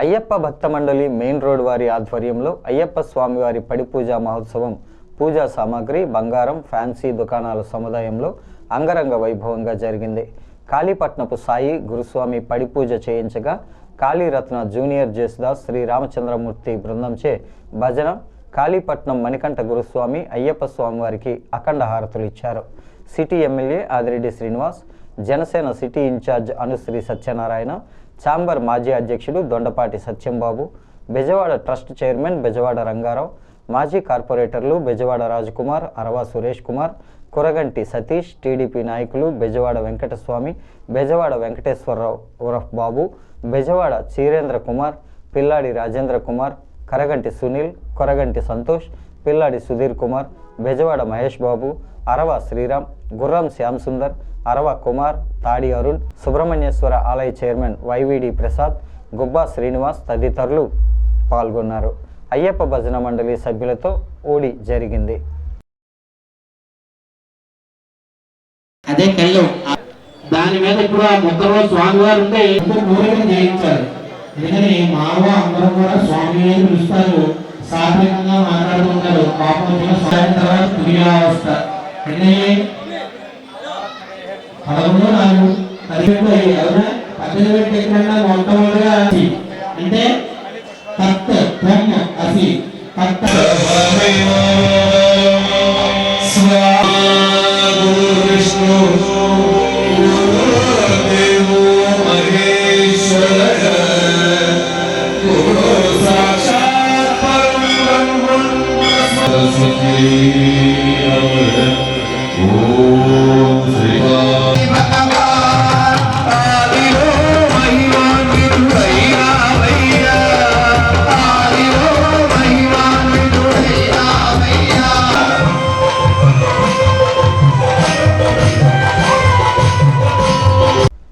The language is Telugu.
అయ్యప్ప భక్త మండలి మెయిన్ రోడ్ వారి ఆధ్వర్యంలో అయ్యప్ప స్వామివారి పడి పూజా మహోత్సవం పూజా సామాగ్రి బంగారం ఫ్యాన్సీ దుకాణాల సముదాయంలో అంగరంగ వైభవంగా జరిగింది. కాళీపట్నపు సాయి గురుస్వామి పడి పూజ చేయించగా కాళీరత్న జూనియర్ జేసుదాస్ శ్రీ రామచంద్రమూర్తి బృందంచే భజన కాళీపట్నం మణికంఠ గురుస్వామి అయ్యప్ప స్వామివారికి అఖండ హారతులు ఇచ్చారు. City MLA Adireddy Srinivas Janasena city incharge Anusri Satyanarayana chamber మాజీ అధ్యక్షుడు దొండపాటి సత్యంబాబు బెజవాడ ట్రస్ట్ చైర్మన్ బెజవాడ రంగారావు మాజీ కార్పొరేటర్లు బెజవాడ రాజకుమార్ అరవా సురేష్ కుమార్ కురగంటి సతీష్ టీడీపీ నాయకులు బెజవాడ వెంకటస్వామి బెజవాడ వెంకటేశ్వరరావు ఉరఫ్ బాబు బెజవాడ చీరేంద్ర కుమార్ పిల్లాడి రాజేంద్ర కుమార్ కరగంటి సునీల్ కొరగంటి సంతోష్ పిల్లాడి సుధీర్ కుమార్ బెజవాడ మహేష్ బాబు అరవ శ్రీరామ్ గుర్రం శ్యామ్ సుందర్ అరవ కుమార్ తాడి అరుణ్ సుబ్రహ్మణ్యేశ్వర ఆలయ చైర్మన్ వైవిడి ప్రసాద్ గుబ్బా శ్రీనివాస్ తదితరులు పాల్గొన్నారు. అయ్యప్ప భజన మండలి సభ్యులతో ఓడి జరిగింది. అదే కళ్ళు దాని మీద ఇప్పుడు ఆ ముద్దలో స్వామివారు ఉంటే ఇద్దరు చేయించారు ఎందుకని మావ అందరం కూడా స్వామి అని పిలుస్తారు. సాత్వికంగా మాట్లాడుతుంటారు పాపం వచ్చిన స్వామి తర్వాత తుర్యావస్థ ఎన్ని పదకొండు నాలుగు పదిహేడు అయ్యి అవునా? పద్దెనిమిది ఎక్కడన్నా మొట్టమొదటిగా అసి. అంటే తత్ త్వం అసి. తత్. విష్ణు. Oh